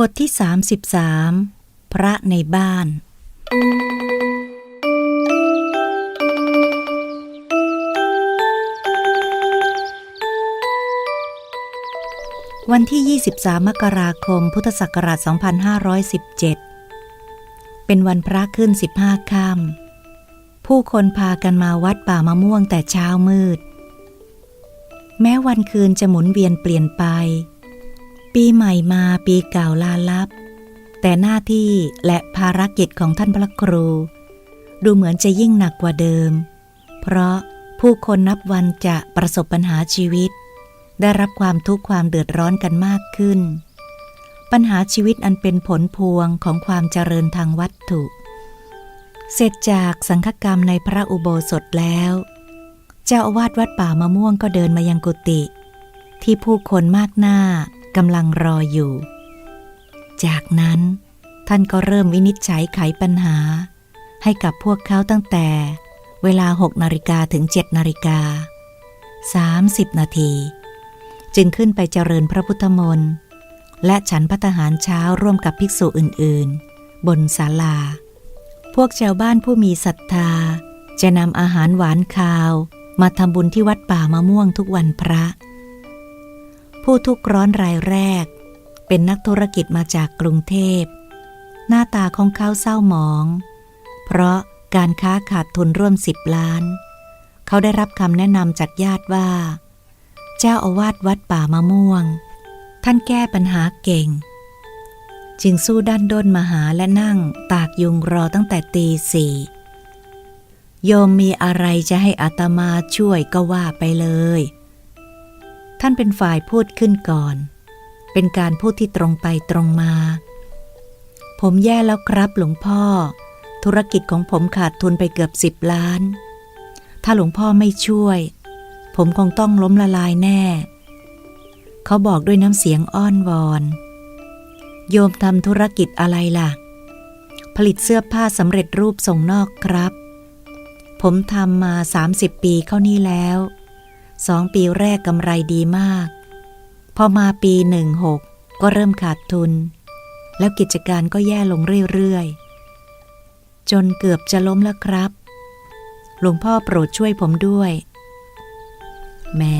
บทที่ 33 พระในบ้าน วันที่ 23 มกราคม พุทธศักราช 2517 เป็นวันพระขึ้น 15 ค่ำผู้คนพากันมาวัดป่ามะม่วงแต่เช้ามืด แม้วันคืนจะหมุนเวียนเปลี่ยนไป ปีใหม่มาปีเก่าลาลับ แต่หน้าที่และภารกิจของท่านพระครู ดูเหมือนจะยิ่งหนักกว่าเดิม เพราะผู้คนนับวันจะประสบปัญหาชีวิต ได้รับความทุกข์ความเดือดร้อนกันมากขึ้น ปัญหาชีวิตอันเป็นผลพวงของความเจริญทางวัตถุ เสร็จจากสังฆกรรมในพระอุโบสถแล้ว เจ้าอาวาสวัดป่ามะม่วงก็เดินมายังกุฏิที่ผู้คนมากหน้า กำลังรออยู่ จากนั้นท่านก็เริ่มวินิจฉัยไขปัญหา ให้กับพวกเขาตั้งแต่เวลา6นาฬิกาถึง7นาฬิกา30นาที จึงขึ้นไปเจริญพระพุทธมนต์ และฉันพัตหารเช้าร่วมกับภิกษุอื่นๆ บนศาลา พวกชาวบ้านผู้มีศรัทธา จะนำอาหารหวานคาว มาทำบุญที่วัดป่ามะม่วงทุกวันพระ ผู้ทุกข์ร้อนรายแรก เป็นนักธุรกิจมาจากกรุงเทพ หน้าตาของเขาเศร้าหมอง เพราะการค้าขาดทุนร่วมสิบล้าน เขาได้รับคำแนะนำจากญาติว่า เจ้าอาวาสวัดป่ามะม่วง ท่านแก้ปัญหาเก่ง จึงสู้ด้านด้นมาหาและนั่งตากยุงรอตั้งแต่ตีสี่โยมมีอะไรจะให้อาตมาช่วยก็ว่าไปเลย ท่านเป็นฝ่ายพูดขึ้นก่อน เป็นการพูดที่ตรงไปตรงมา ผมแย่แล้วครับหลวงพ่อ ธุรกิจของผมขาดทุนไปเกือบสิบล้าน ถ้าหลวงพ่อไม่ช่วย ผมคงต้องล้มละลายแน่ เขาบอกด้วยน้ำเสียงอ้อนวอน โยมทำธุรกิจอะไรล่ะ ผลิตเสื้อผ้าสำเร็จรูปส่งนอกครับ ผมทำมา 30 ปีเข้านี่แล้ว สองปีแรกกำไรดีมาก พอมาปีหนึ่งหกก็เริ่มขาดทุน แล้วกิจการก็แย่ลงเรื่อยๆ จนเกือบจะล้มแล้วครับ หลวงพ่อโปรดช่วยผมด้วยแหม่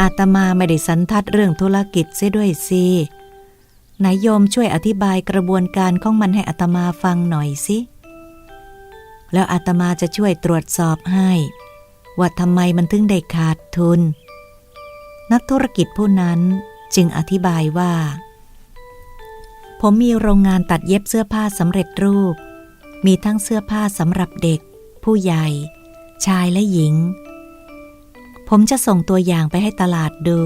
อาตมาไม่ได้สันทัดเรื่องธุรกิจเสียด้วยสิไหนายโยมช่วยอธิบายกระบวนการของมันให้อาตมาฟังหน่อยสิ แล้วอาตมาจะช่วยตรวจสอบให้ ว่าทำไมมันถึงได้ขาดทุน นักธุรกิจผู้นั้นจึงอธิบายว่า ผมมีโรงงานตัดเย็บเสื้อผ้าสำเร็จรูป มีทั้งเสื้อผ้าสำหรับเด็ก ผู้ใหญ่ ชายและหญิง ผมจะส่งตัวอย่างไปให้ตลาดดู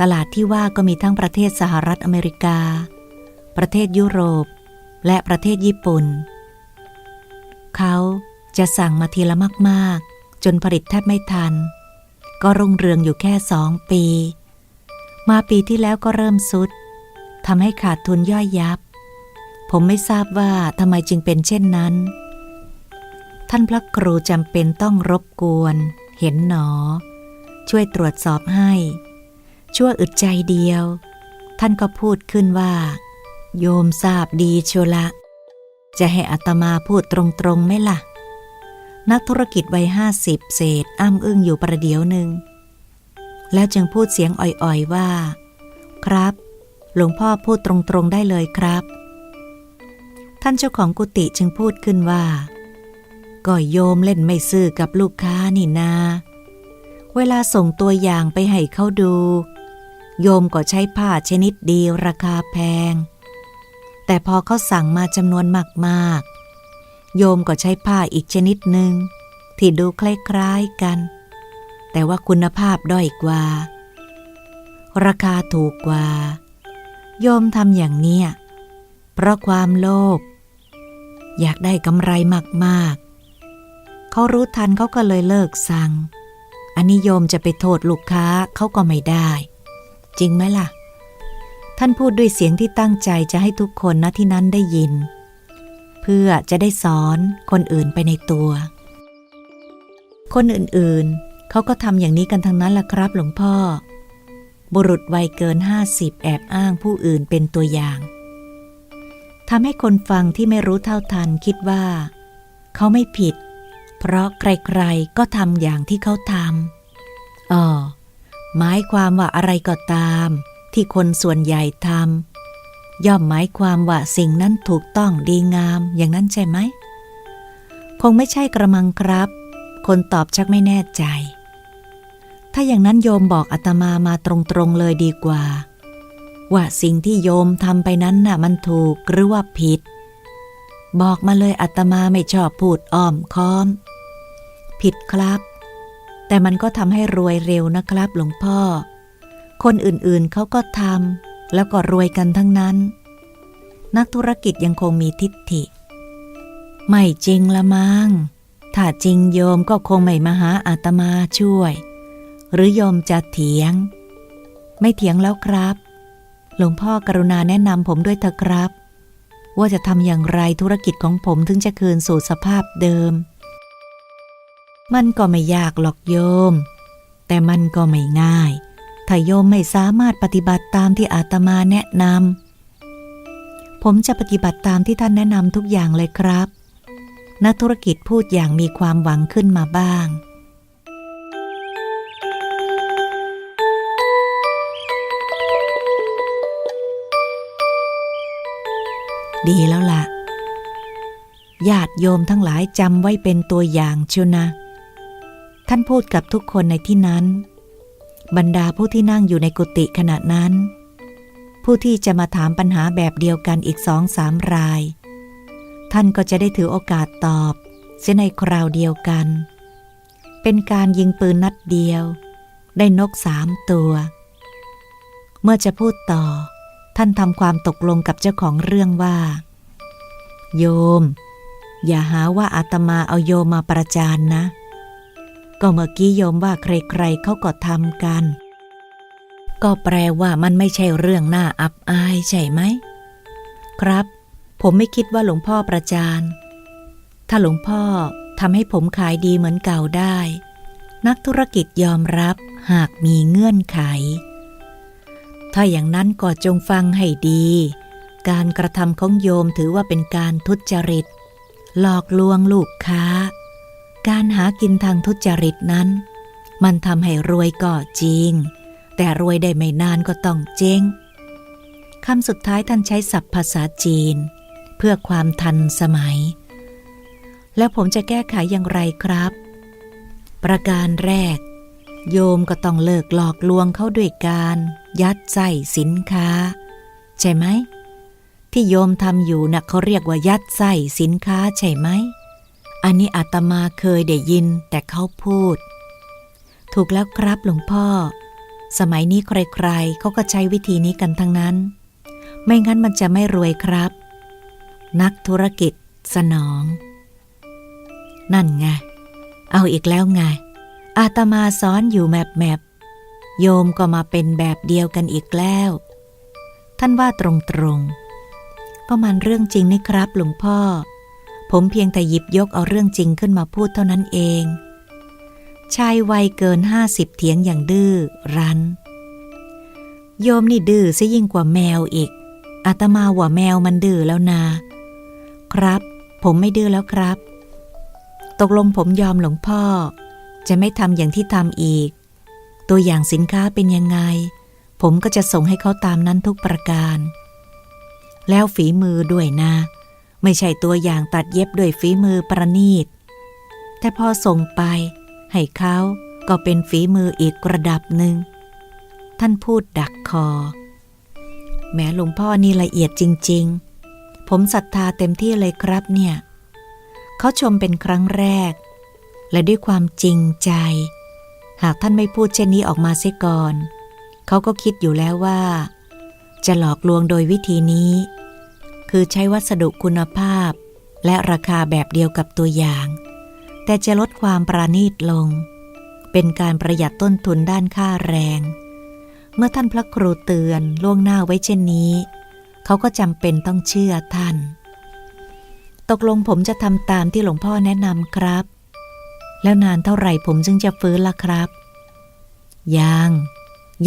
ตลาดที่ว่าก็มีทั้งประเทศสหรัฐอเมริกา ประเทศยุโรป และประเทศญี่ปุ่นเขา จะสั่งมาทีละมากๆ จนผลิตแทบไม่ทัน ก็รุ่งเรืองอยู่แค่สองปี มาปีที่แล้วก็เริ่มสุดทำให้ขาดทุนย่อยยับ ผมไม่ทราบว่าทำไมจึงเป็นเช่นนั้น ท่านพระครูจำเป็นต้องรบกวน เห็นหนอ ช่วยตรวจสอบให้ ชั่วอึดใจเดียว ท่านก็พูดขึ้นว่า โยมทราบดีชัวละ จะให้อัตมาพูดตรงๆไหมล่ะ นักธุรกิจวัยห้าสิบเศษอ้ำอึ้งอยู่ประเดี๋ยวหนึ่ง แล้วจึงพูดเสียงอ่อยๆว่า ครับ หลวงพ่อพูดตรงๆได้เลยครับ ท่านเจ้าของกุฏิจึงพูดขึ้นว่าก็โยมเล่นไม่ซื่อกับลูกค้านี่นา เวลาส่งตัวอย่างไปให้เขาดู โยมก็ใช้ผ้าชนิดดีราคาแพง แต่พอเขาสั่งมาจำนวนมากๆ โยมก็ใช้ผ้าอีกชนิดหนึ่งที่ดูคล้ายๆกัน แต่ว่าคุณภาพด้อยกว่า ราคาถูกกว่า โยมทำอย่างเนี้ยเพราะความโลภอยากได้กำไรมากๆ เขารู้ทันเขาก็เลยเลิกสั่ง อันนี้โยมจะไปโทษลูกค้าเขาก็ไม่ได้ จริงไหมล่ะ ท่านพูดด้วยเสียงที่ตั้งใจจะให้ทุกคนณที่นั้นได้ยิน พื่อจะได้สอนคนอื่นไปในตัว คนอื่นๆ เขาก็ทำอย่างนี้กันทั้งนั้นล่ะครับหลวงพ่อ บุรุษวัยเกินห้าสิบแอบอ้างผู้อื่นเป็นตัวอย่างทำให้คนฟังที่ไม่รู้เท่าทันคิดว่า เขาไม่ผิด เพราะใครๆก็ทำอย่างที่เขาทำอ๋อหมายความว่าอะไรก็ตาม ที่คนส่วนใหญ่ทำ ย่อมหมายความว่าสิ่งนั้นถูกต้องดีงามอย่างนั้นใช่ไหม คงไม่ใช่กระมังครับ คนตอบชักไม่แน่ใจ ถ้าอย่างนั้นโยมบอกอาตมามาตรงๆเลยดีกว่า ว่าสิ่งที่โยมทำไปนั้นน่ะมันถูกหรือว่าผิด บอกมาเลยอาตมาไม่ชอบพูดอ้อมค้อม ผิดครับ แต่มันก็ทำให้รวยเร็วนะครับหลวงพ่อ คนอื่นๆเขาก็ทำ แล้วก็รวยกันทั้งนั้น นักธุรกิจยังคงมีทิฏฐิ ไม่จริงละมัง้งถ้าจริงโยมก็คงไม่มาหาอาตมาช่วย หรือโยมจะเถียง ไม่เถียงแล้วครับ หลวงพ่อกรุณาแนะนำผมด้วยเถอะครับ ว่าจะทำอย่างไรธุรกิจของผมถึงจะคืนสู่สภาพเดิม มันก็ไม่ยากหรอกโยม แต่มันก็ไม่ง่าย ถ้าโยมไม่สามารถปฏิบัติตามที่อาตมาแนะนำผมจะปฏิบัติตามที่ท่านแนะนำทุกอย่างเลยครับ นักธุรกิจพูดอย่างมีความหวังขึ้นมาบ้างดีแล้วล่ะ ญาติโยมทั้งหลายจำไว้เป็นตัวอย่างเชียวนะ ท่านพูดกับทุกคนในที่นั้น บรรดาผู้ที่นั่งอยู่ในกุฏิขณะนั้น ผู้ที่จะมาถามปัญหาแบบเดียวกันอีกสองสามราย ท่านก็จะได้ถือโอกาสตอบ เสียในคราวเดียวกัน เป็นการยิงปืนนัดเดียว ได้นกสามตัว เมื่อจะพูดต่อ ท่านทำความตกลงกับเจ้าของเรื่องว่า โยม อย่าหาว่าอาตมาเอาโยมมาประจานนะ ก็เมื่อกี้โยมว่าใครๆเขาก็ทำกัน ก็แปลว่ามันไม่ใช่เรื่องน่าอับอายใช่ไหม ครับ ผมไม่คิดว่าหลวงพ่อประจาน ถ้าหลวงพ่อทำให้ผมขายดีเหมือนเก่าได้ นักธุรกิจยอมรับหากมีเงื่อนไข ถ้าอย่างนั้นก็จงฟังให้ดี การกระทำของโยมถือว่าเป็นการทุจริต หลอกลวงลูกค้า การหากินทางทุจริตนั้น มันทำให้รวยก็จริง แต่รวยได้ไม่นานก็ต้องเจ๊งคำสุดท้ายท่านใช้ศัพท์ภาษาจีน เพื่อความทันสมัย แล้วผมจะแก้ไขอย่างไรครับ ประการแรก โยมก็ต้องเลิกหลอกลวงเขาด้วยการ ยัดใส่สินค้า ใช่ไหมที่โยมทำอยู่นะ่ะเขาเรียกว่ายัดใส่สินค้าใช่ไหม อันนี้อาตมาเคยได้ยินแต่เขาพูด ถูกแล้วครับหลวงพ่อ สมัยนี้ใครๆเขาก็ใช้วิธีนี้กันทั้งนั้น ไม่งั้นมันจะไม่รวยครับ นักธุรกิจสนอง นั่นไง เอาอีกแล้วไง อาตมาสอนอยู่แมบแมบโยมก็มาเป็นแบบเดียวกันอีกแล้ว ท่านว่าตรงๆ ก็มันเรื่องจริงนี่ครับหลวงพ่อ ผมเพียงแต่หยิบยกเอาเรื่องจริงขึ้นมาพูดเท่านั้นเอง ชายวัยเกินห้าสิบเถียงอย่างดื้อรั้น โยมนี่ดื้อซะยิ่งกว่าแมวอีก อาตมาว่าแมวมันดื้อแล้วนา ครับ ผมไม่ดื้อแล้วครับ ตกลงผมยอมหลวงพ่อ จะไม่ทำอย่างที่ทำอีก ตัวอย่างสินค้าเป็นยังไง ผมก็จะส่งให้เขาตามนั้นทุกประการ แล้วฝีมือด้วยนะ ไม่ใช่ตัวอย่างตัดเย็บด้วยฝีมือประณีต แต่พอส่งไป ให้เขาก็เป็นฝีมืออีกระดับหนึ่ง ท่านพูดดักคอ แม้หลวงพ่อนี่ละเอียดจริง ๆ ผมศรัทธาเต็มที่เลยครับเนี่ย เขาชมเป็นครั้งแรก และด้วยความจริงใจ หากท่านไม่พูดเช่นนี้ออกมาเสียก่อน เขาก็คิดอยู่แล้วว่า จะหลอกลวงโดยวิธีนี้ คือใช้วัสดุคุณภาพ และราคาแบบเดียวกับตัวอย่าง แต่จะลดความประณีตลง เป็นการประหยัดต้นทุนด้านค่าแรง เมื่อท่านพระครูเตือนล่วงหน้าไว้เช่นนี้ เขาก็จำเป็นต้องเชื่อท่าน ตกลงผมจะทำตามที่หลวงพ่อแนะนำครับ แล้วนานเท่าไหร่ผมจึงจะฟื้นล่ะครับ ยัง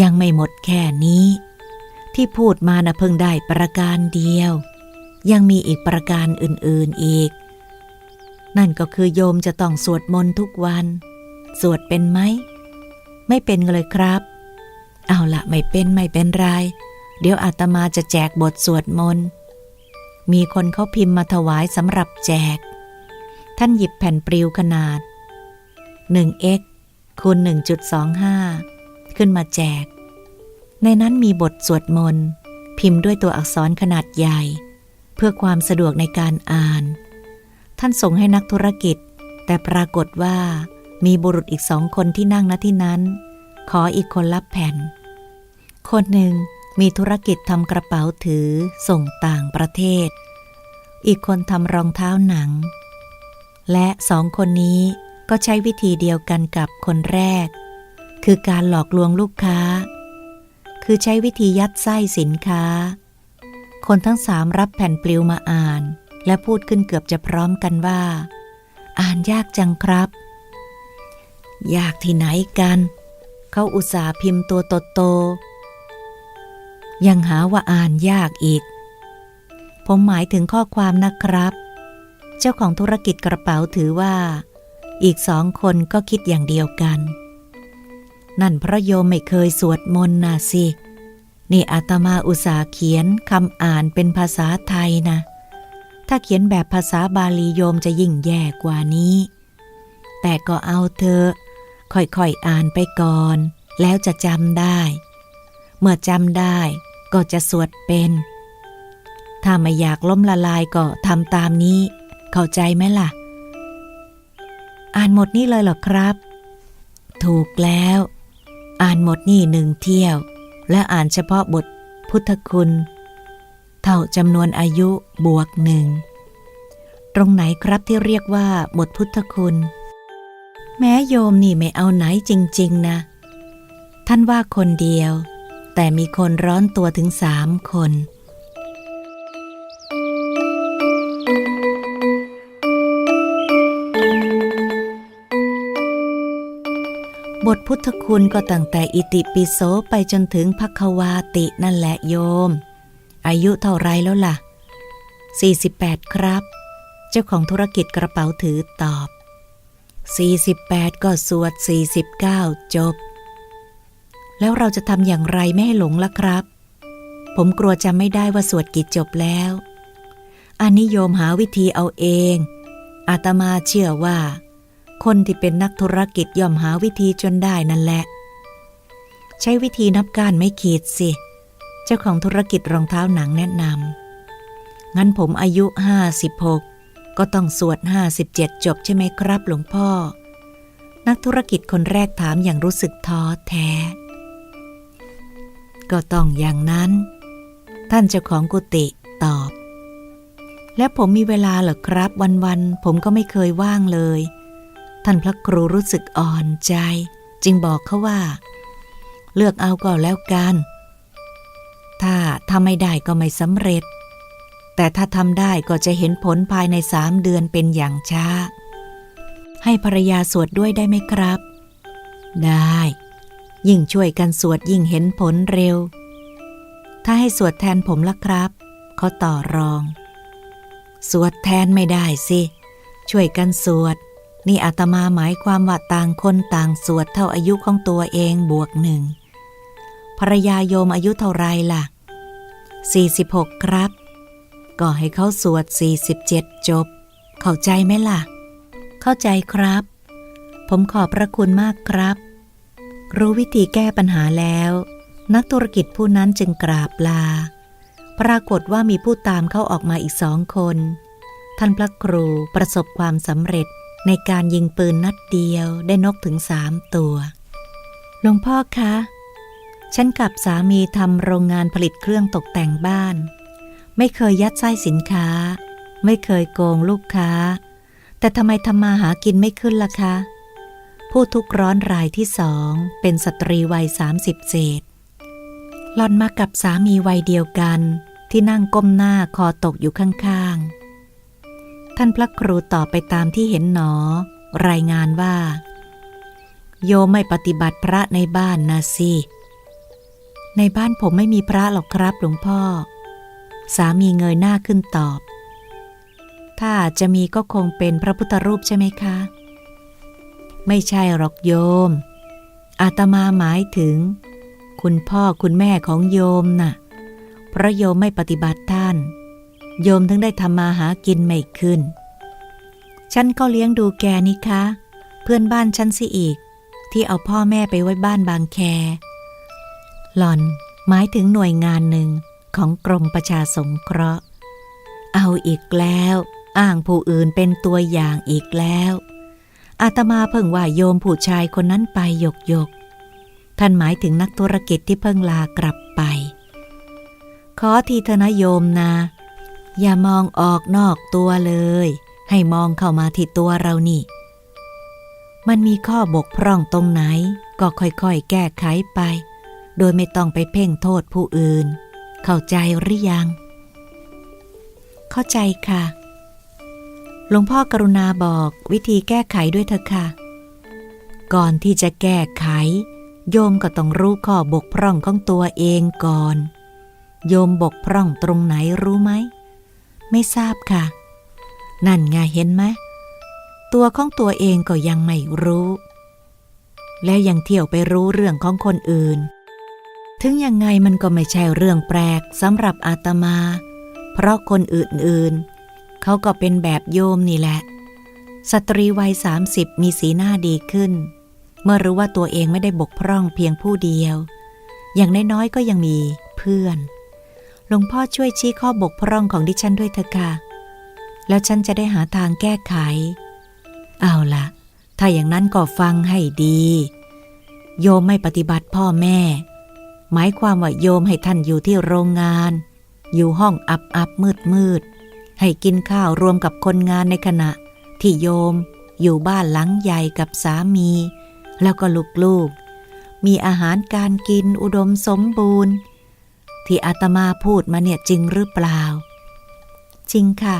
ยังไม่หมดแค่นี้ ที่พูดมานะเพิ่งได้ประการเดียว ยังมีอีกประการอื่นๆอีก นั่นก็คือโยมจะต้องสวดมนต์ทุกวัน สวดเป็นไหม ไม่เป็นเลยครับ เอาละไม่เป็นไม่เป็นไร เดี๋ยวอาตมาจะแจกบทสวดมนต์ มีคนเขาพิมพ์มาถวายสำหรับแจก ท่านหยิบแผ่นปลิวขนาด 1x คูณ 1.25 ขึ้นมาแจก ในนั้นมีบทสวดมนต์ พิมพ์ด้วยตัวอักษรขนาดใหญ่ พื่อความสะดวกในการอ่าน ท่านส่งให้นักธุรกิจ แต่ปรากฏว่ามีบุรุษอีกสองคนที่นั่งณที่นั้น ขออีกคนรับแผ่น คนหนึ่งมีธุรกิจทำกระเป๋าถือส่งต่างประเทศ อีกคนทำรองเท้าหนัง และสองคนนี้ก็ใช้วิธีเดียวกันกับคนแรก คือการหลอกลวงลูกค้า คือใช้วิธียัดไส้สินค้า คนทั้งสามรับแผ่นปลิวมาอ่าน และพูดขึ้นเกือบจะพร้อมกันว่า อ่านยากจังครับ ยากที่ไหนกัน เขาอุตส่าห์พิมพ์ตัวโตๆยังหาว่าอ่านยากอีก ผมหมายถึงข้อความนะครับ เจ้าของธุรกิจกระเป๋าถือว่า อีกสองคนก็คิดอย่างเดียวกัน นั่นเพราะโยมไม่เคยสวดมนต์นะสิ นี่อาตมาอุตสาเขียนคำอ่านเป็นภาษาไทยนะ ถ้าเขียนแบบภาษาบาลีโยมจะยิ่งแย่กว่านี้ แต่ก็เอาเถอค่อยๆอ่านไปก่อน แล้วจะจำได้ เมื่อจำได้ก็จะสวดเป็น ถ้าไม่อยากล้มละลายก็ทำตามนี้ เข้าใจไหมล่ะ อ่านหมดนี่เลยเหรอครับ ถูกแล้ว อ่านหมดนี่หนึ่งเที่ยว และอ่านเฉพาะบทพุทธคุณ เท่าจำนวนอายุบวกหนึ่ง ตรงไหนครับที่เรียกว่าบทพุทธคุณ แม้โยมนี่ไม่เอาไหนจริง ๆ นะ ท่านว่าคนเดียว แต่มีคนร้อนตัวถึงสามคน พุทธคุณก็ตั้งแต่อิติปิโสไปจนถึงพักวาตินั่นแหละโยม อายุเท่าไรแล้วล่ะ 48 ครับ เจ้าของธุรกิจกระเป๋าถือตอบ 48 ก็สวด 49 จบ แล้วเราจะทำอย่างไรไม่ให้หลงล่ะครับ ผมกลัวจำไม่ได้ว่าสวดกี่จบแล้วอันนิยมหาวิธีเอาเอง อาตมาเชื่อว่า คนที่เป็นนักธุรกิจย่อมหาวิธีจนได้นั่นแหละ ใช้วิธีนับการไม่ขีดสิ เจ้าของธุรกิจรองเท้าหนังแนะนำงั้นผมอายุ 56 ก็ต้องสวด 57 จบใช่ไหมครับหลวงพ่อ นักธุรกิจคนแรกถามอย่างรู้สึกท้อแท้ ก็ต้องอย่างนั้น ท่านเจ้าของกุฏิตอบ และผมมีเวลาเหรอครับวันๆผมก็ไม่เคยว่างเลย ท่านพระครูรู้สึกอ่อนใจ จึงบอกเขาว่า เลือกเอาก็แล้วกัน ถ้าทำไม่ได้ก็ไม่สำเร็จ แต่ถ้าทำได้ก็จะเห็นผลภายในสามเดือนเป็นอย่างช้า ให้ภรรยาสวดด้วยได้ไหมครับ ได้ ยิ่งช่วยกันสวดยิ่งเห็นผลเร็ว ถ้าให้สวดแทนผมละครับเขาต่อรอง สวดแทนไม่ได้สิ ช่วยกันสวด นี่อาตมาหมายความว่าต่างคนต่างสวดเท่าอายุของตัวเองบวกหนึ่งภรรยาโยมอายุเท่าไรล่ะ 46 ครับ ก็ให้เขาสวด 47 จบ เข้าใจไหมล่ะ เข้าใจครับ ผมขอบพระคุณมากครับ รู้วิธีแก้ปัญหาแล้ว นักธุรกิจผู้นั้นจึงกราบลา ปรากฏว่ามีผู้ตามเข้าออกมาอีกสองคน ท่านพระครูประสบความสำเร็จ ในการยิงปืนนัดเดียวได้นกถึงสามตัว หลวงพ่อคะ ฉันกับสามีทำโรงงานผลิตเครื่องตกแต่งบ้าน ไม่เคยยัดไส้สินค้า ไม่เคยโกงลูกค้า แต่ทำไมทำมาหากินไม่ขึ้นล่ะคะ ผู้ทุกร้อนรายที่สองเป็นสตรีวัยสามสิบเศษหลอนมากับสามีวัยเดียวกันที่นั่งก้มหน้าคอตกอยู่ข้างๆ ท่านพระครูตอบไปตามที่เห็นหนอ รายงานว่า โยไม่ปฏิบัติพระในบ้านนะสิ ในบ้านผมไม่มีพระหรอกครับหลวงพ่อ สามีเงยหน้าขึ้นตอบ ถ้าจะมีก็คงเป็นพระพุทธรูปใช่ไหมคะ ไม่ใช่หรอกโยม อาตมาหมายถึง คุณพ่อคุณแม่ของโยมน่ะ เพราะโยมไม่ปฏิบัติท่าน โยมถึงได้ทำมาหากินไม่ขึ้น ฉันก็เลี้ยงดูแกนี่คะ เพื่อนบ้านฉันสิอีก ที่เอาพ่อแม่ไปไว้บ้านบางแค หล่อนหมายถึงหน่วยงานหนึ่งของกรมประชาสงเคราะห์ เอาอีกแล้ว อ้างผู้อื่นเป็นตัวอย่างอีกแล้ว อาตมาเพิ่งว่าโยมผู้ชายคนนั้นไปหยกหยก ท่านหมายถึงนักธุรกิจที่เพิ่งลากลับไป ขอทีเถอะนะโยมนะ อย่ามองออกนอกตัวเลย ให้มองเข้ามาที่ตัวเรานี่ มันมีข้อบกพร่องตรงไหน ก็ค่อยๆ แก้ไขไป โดยไม่ต้องไปเพ่งโทษผู้อื่น เข้าใจหรือยัง เข้าใจค่ะ หลวงพ่อกรุณาบอกวิธีแก้ไขด้วยเถอะค่ะ ก่อนที่จะแก้ไข โยมก็ต้องรู้ข้อบกพร่องของตัวเองก่อน โยมบกพร่องตรงไหนรู้ไหม ไม่ทราบค่ะ นั่นไงเห็นไหม ตัวของตัวเองก็ยังไม่รู้ แล้วยังเที่ยวไปรู้เรื่องของคนอื่น ถึงยังไงมันก็ไม่ใช่เรื่องแปลกสำหรับอาตมา เพราะคนอื่นๆ เขาก็เป็นแบบโยมนี่แหละ สตรีวัยสามสิบมีสีหน้าดีขึ้น เมื่อรู้ว่าตัวเองไม่ได้บกพร่องเพียงผู้เดียว อย่างน้อยๆก็ยังมีเพื่อน หลวงพ่อช่วยชี้ข้อบกพร่องของดิฉันด้วยเถอะค่ะ แล้วฉันจะได้หาทางแก้ไข เอาละถ้าอย่างนั้นก็ฟังให้ดี โยมไม่ปฏิบัติพ่อแม่ หมายความว่าโยมให้ท่านอยู่ที่โรงงาน อยู่ห้องอับอับมืดมืด ให้กินข้าวรวมกับคนงานในขณะ ที่โยมอยู่บ้านหลังใหญ่กับสามี แล้วก็ลูกๆ มีอาหารการกินอุดมสมบูรณ์ ที่อาตมาพูดมาเนี่ยจริงหรือเปล่า จริงค่ะ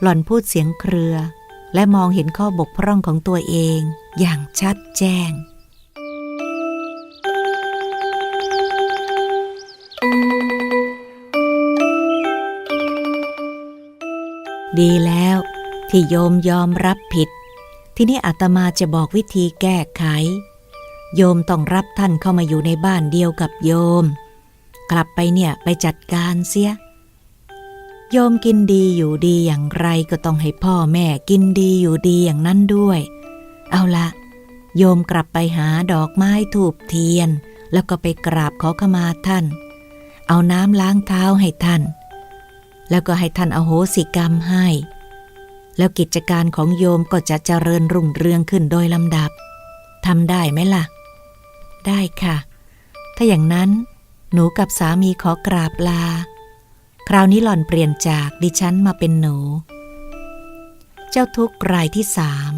หล่อนพูดเสียงเครือ และมองเห็นข้อบกพร่องของตัวเองอย่างชัดแจ้ง ดีแล้วที่โยมยอมรับผิด ทีนี้อาตมาจะบอกวิธีแก้ไข โยมต้องรับท่านเข้ามาอยู่ในบ้านเดียวกับโยม กลับไปเนี่ยไปจัดการเสีย โยมกินดีอยู่ดีอย่างไรก็ต้องให้พ่อแม่กินดีอยู่ดีอย่างนั้นด้วย เอาละโยมกลับไปหาดอกไม้ถูบเทียน แล้วก็ไปกราบขอขมาท่าน เอาน้ำล้างเท้าให้ท่าน แล้วก็ให้ท่านอโหสิกรรมให้ แล้วกิจการของโยมก็จะเจริญรุ่งเรืองขึ้นโดยลำดับทำได้ไหมล่ะ ได้ค่ะ ถ้าอย่างนั้น หนูกับสามีขอกราบลา คราวนี้หล่อนเปลี่ยนจากดิฉันมาเป็นหนู เจ้าทุกข์รายที่สาม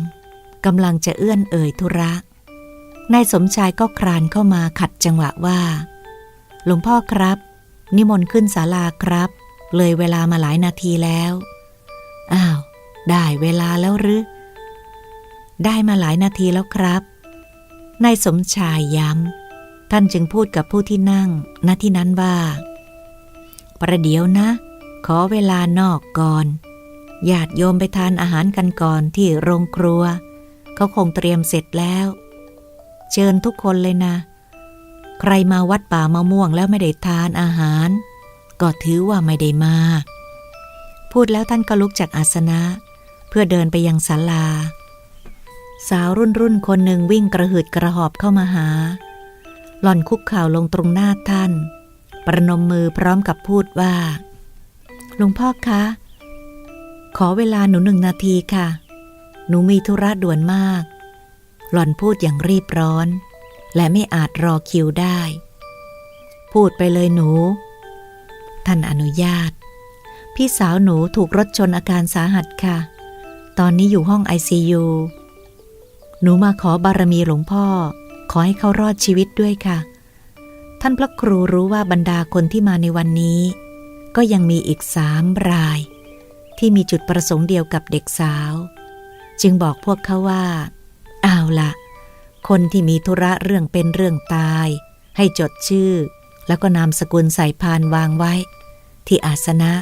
กำลังจะเอื้อนเอ่ยธุระ นายสมชายก็ครานเข้ามาขัดจังหวะว่า หลวงพ่อครับ นิมนต์ขึ้นศาลาครับ เลยเวลามาหลายนาทีแล้ว อ้าว ได้เวลาแล้วหรือ ได้มาหลายนาทีแล้วครับ นายสมชายย้ำ ท่านจึงพูดกับผู้ที่นั่งณที่นั้นว่า ประเดี๋ยวนะ ขอเวลานอกก่อน ญาติโยมไปทานอาหารกันก่อนที่โรงครัว เขาคงเตรียมเสร็จแล้ว เชิญทุกคนเลยนะ ใครมาวัดป่ามะม่วงแล้วไม่ได้ทานอาหาร ก็ถือว่าไม่ได้มา พูดแล้วท่านก็ลุกจากอาสนะ เพื่อเดินไปยังศาลา สาวรุ่นรุ่นคนหนึ่งวิ่งกระหืดกระหอบเข้ามาหา หล่อนคุกเข่าลงตรงหน้าท่าน ประนมมือพร้อมกับพูดว่า หลวงพ่อคะ ขอเวลาหนูหนึ่งนาทีค่ะ หนูมีธุระด่วนมาก หล่อนพูดอย่างรีบร้อน และไม่อาจรอคิวได้ พูดไปเลยหนู ท่านอนุญาต พี่สาวหนูถูกรถชนอาการสาหัสค่ะ ตอนนี้อยู่ห้องไอซียูหนูมาขอบารมีหลวงพ่อ ขอให้เขารอดชีวิตด้วยค่ะ ท่านพระครูรู้ว่าบรรดาคนที่มาในวันนี้ ก็ยังมีอีกสามราย ที่มีจุดประสงค์เดียวกับเด็กสาว จึงบอกพวกเขาว่าเอาละคนที่มีธุระเรื่องเป็นเรื่องตาย ให้จดชื่อ แล้วก็นามสกุลใส่พานวางไว้ ที่อาสนะ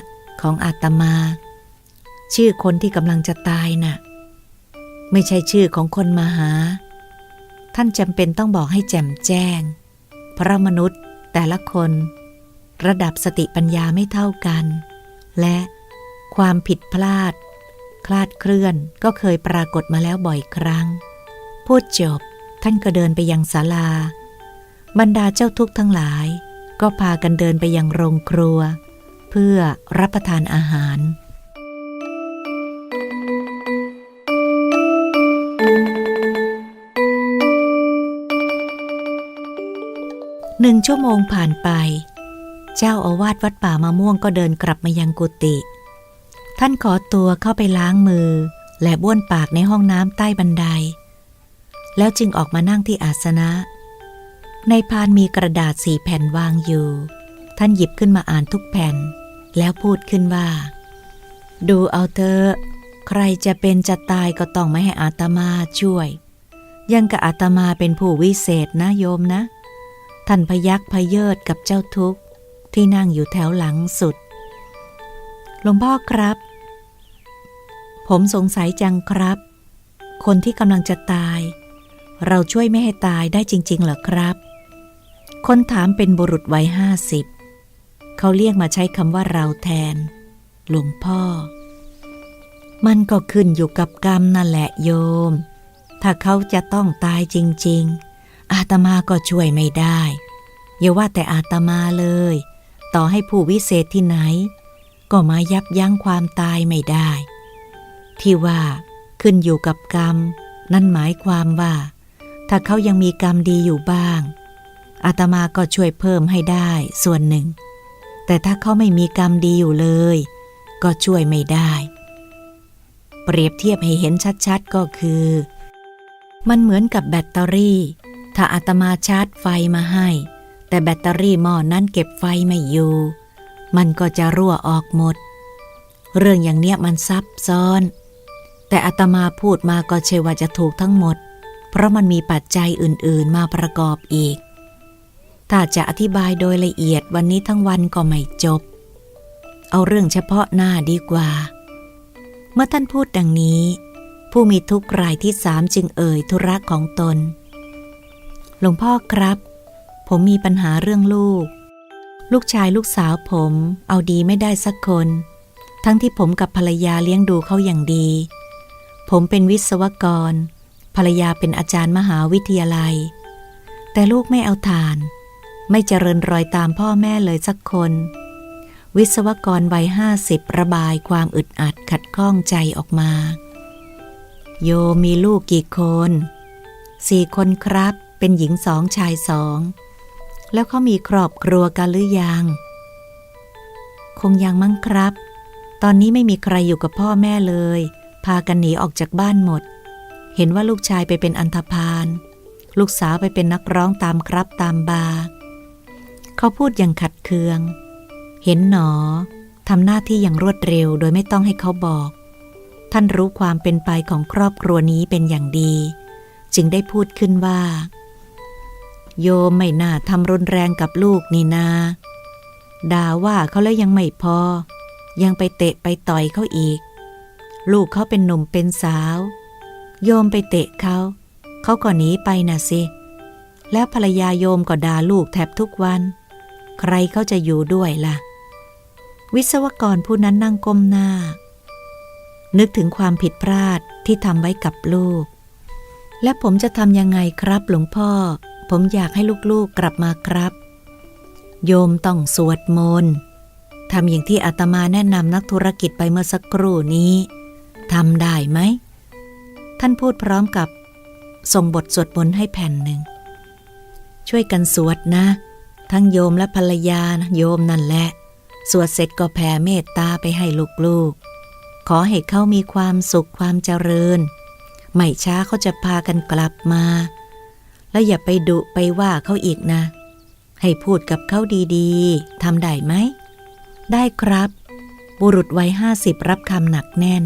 ของอาตมา ชื่อคนที่กำลังจะตายน่ะ ไม่ใช่ชื่อของคนมาหา ท่านจำเป็นต้องบอกให้แจ่มแจ้ง เพราะมนุษย์แต่ละคน ระดับสติปัญญาไม่เท่ากัน และความผิดพลาด คลาดเคลื่อนก็เคยปรากฏมาแล้วบ่อยครั้ง พูดจบท่านก็เดินไปยังศาลา บรรดาเจ้าทุกข์ทั้งหลาย ก็พากันเดินไปยังโรงครัว เพื่อรับประทานอาหาร หนึ่งชั่วโมงผ่านไป เจ้าอาวาสวัดป่ามะม่วงก็เดินกลับมายังกุฏิท่านขอตัวเข้าไปล้างมือ และบ้วนปากในห้องน้ำใต้บันได แล้วจึงออกมานั่งที่อาสนะ ในพานมีกระดาษสี่แผ่นวางอยู่ ท่านหยิบขึ้นมาอ่านทุกแผ่น แล้วพูดขึ้นว่า ดูเอาเถอะใครจะเป็นจะตายก็ต้องไม่ให้อาตมาช่วย ยังกับอาตมาเป็นผู้วิเศษนะโยมนะ ท่านพยักพยเยิดกับเจ้าทุกข์ที่นั่งอยู่แถวหลังสุด หลวงพ่อครับ ผมสงสัยจังครับ คนที่กำลังจะตาย เราช่วยไม่ให้ตายได้จริง ๆ เหรอครับ คนถามเป็นบุรุษวัยห้าสิบ เขาเรียกมาใช้คำว่าเราแทน หลวงพ่อ มันก็ขึ้นอยู่กับกรรมนั่นแหละโยม ถ้าเขาจะต้องตายจริง ๆ อาตมาก็ช่วยไม่ได้ อย่าว่าแต่อาตมาเลย ต่อให้ผู้วิเศษที่ไหน ก็มายับยั้งความตายไม่ได้ ที่ว่าขึ้นอยู่กับกรรม นั่นหมายความว่า ถ้าเขายังมีกรรมดีอยู่บ้าง อาตมาก็ช่วยเพิ่มให้ได้ส่วนหนึ่ง แต่ถ้าเขาไม่มีกรรมดีอยู่เลย ก็ช่วยไม่ได้ เปรียบเทียบให้เห็นชัดๆก็คือ มันเหมือนกับแบตเตอรี่ ถ้าอาตมาชาร์จไฟมาให้ แต่แบตเตอรี่หม้อนั้นเก็บไฟไม่อยู่ มันก็จะรั่วออกหมด เรื่องอย่างเนี้ยมันซับซ้อน แต่อาตมาพูดมาก็เชื่อว่าจะถูกทั้งหมด เพราะมันมีปัจจัยอื่นๆมาประกอบอีก ถ้าจะอธิบายโดยละเอียดวันนี้ทั้งวันก็ไม่จบ เอาเรื่องเฉพาะหน้าดีกว่า เมื่อท่านพูดดังนี้ ผู้มีทุกข์รายที่สามจึงเอ่ยธุระของตน หลวงพ่อครับ ผมมีปัญหาเรื่องลูก ลูกชายลูกสาวผม เอาดีไม่ได้สักคน ทั้งที่ผมกับภรรยาเลี้ยงดูเขาอย่างดี ผมเป็นวิศวกร ภรรยาเป็นอาจารย์มหาวิทยาลัย แต่ลูกไม่เอาทาน ไม่เจริญรอยตามพ่อแม่เลยสักคน วิศวกรวัยห้าสิบระบายความอึดอัดขัดข้องใจออกมา โยมมีลูกกี่คนสี่คนครับ เป็นหญิงสองชายสอง แล้วเขามีครอบครัวกันหรือยัง คงยังมั้งครับ ตอนนี้ไม่มีใครอยู่กับพ่อแม่เลย พากันหนีออกจากบ้านหมด เห็นว่าลูกชายไปเป็นอันธพาล ลูกสาวไปเป็นนักร้องตามครับตามบาร์เขาพูดอย่างขัดเคือง เห็นหนอทำหน้าที่อย่างรวดเร็วโดยไม่ต้องให้เขาบอก ท่านรู้ความเป็นไปของครอบครัวนี้เป็นอย่างดี จึงได้พูดขึ้นว่า โยมไม่น่าทำรุนแรงกับลูกนี่นา ด่าว่าเขาแล้วยังไม่พอ ยังไปเตะไปต่อยเขาอีก ลูกเขาเป็นหนุ่มเป็นสาว โยมไปเตะเขา เขาก็หนีไปน่ะสิ แล้วภรรยาโยมก็ด่าลูกแทบทุกวัน ใครเขาจะอยู่ด้วยล่ะ วิศวกรผู้นั้นนั่งก้มหน้า นึกถึงความผิดพลาดที่ทำไว้กับลูก และผมจะทำยังไงครับหลวงพ่อ ผมอยากให้ลูกๆกลับมาครับ โยมต้องสวดมนต์ทำอย่างที่อาตมาแนะนำนักธุรกิจไปเมื่อสักครู่นี้ทำได้ไหม ท่านพูดพร้อมกับ ส่งบทสวดมนต์ให้แผ่นหนึ่ง ช่วยกันสวดนะ ทั้งโยมและภรรยาโยมนั่นแหละ สวดเสร็จก็แผ่เมตตาไปให้ลูกๆ ขอให้เขามีความสุขความเจริญ ไม่ช้าเขาจะพากันกลับมา แล้วอย่าไปดุไปว่าเขาอีกนะ ให้พูดกับเขาดีๆทำได้ไหม ได้ครับ บุรุษวัยห้าสิบรับคำหนักแน่น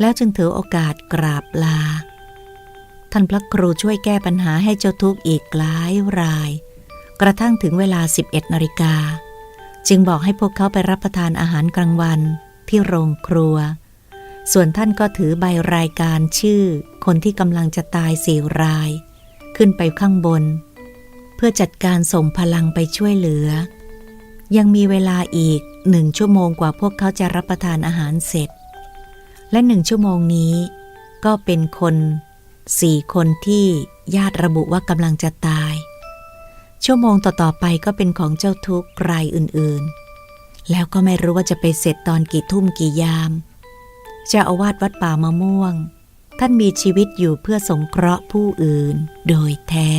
แล้วจึงถือโอกาสกราบลา ท่านพระครูช่วยแก้ปัญหาให้เจ้าทุกข์อีกหลายราย กระทั่งถึงเวลา 11นาฬิกา จึงบอกให้พวกเขาไปรับประทานอาหารกลางวันที่โรงครัว ส่วนท่านก็ถือใบรายการชื่อ คนที่กำลังจะตายสี่ราย ขึ้นไปข้างบน เพื่อจัดการส่งพลังไปช่วยเหลือ ยังมีเวลาอีกหนึ่งชั่วโมงกว่าพวกเขาจะรับประทานอาหารเสร็จ และหนึ่งชั่วโมงนี้ก็เป็นคนสี่คนที่ญาติระบุว่ากำลังจะตาย ชั่วโมงต่อๆไปก็เป็นของเจ้าทุกข์รายอื่นๆ แล้วก็ไม่รู้ว่าจะไปเสร็จตอนกี่ทุ่มกี่ยามเจ้าอาวาสวัดป่ามะม่วง ท่านมีชีวิตอยู่เพื่อสงเคราะห์ผู้อื่น โดยแท้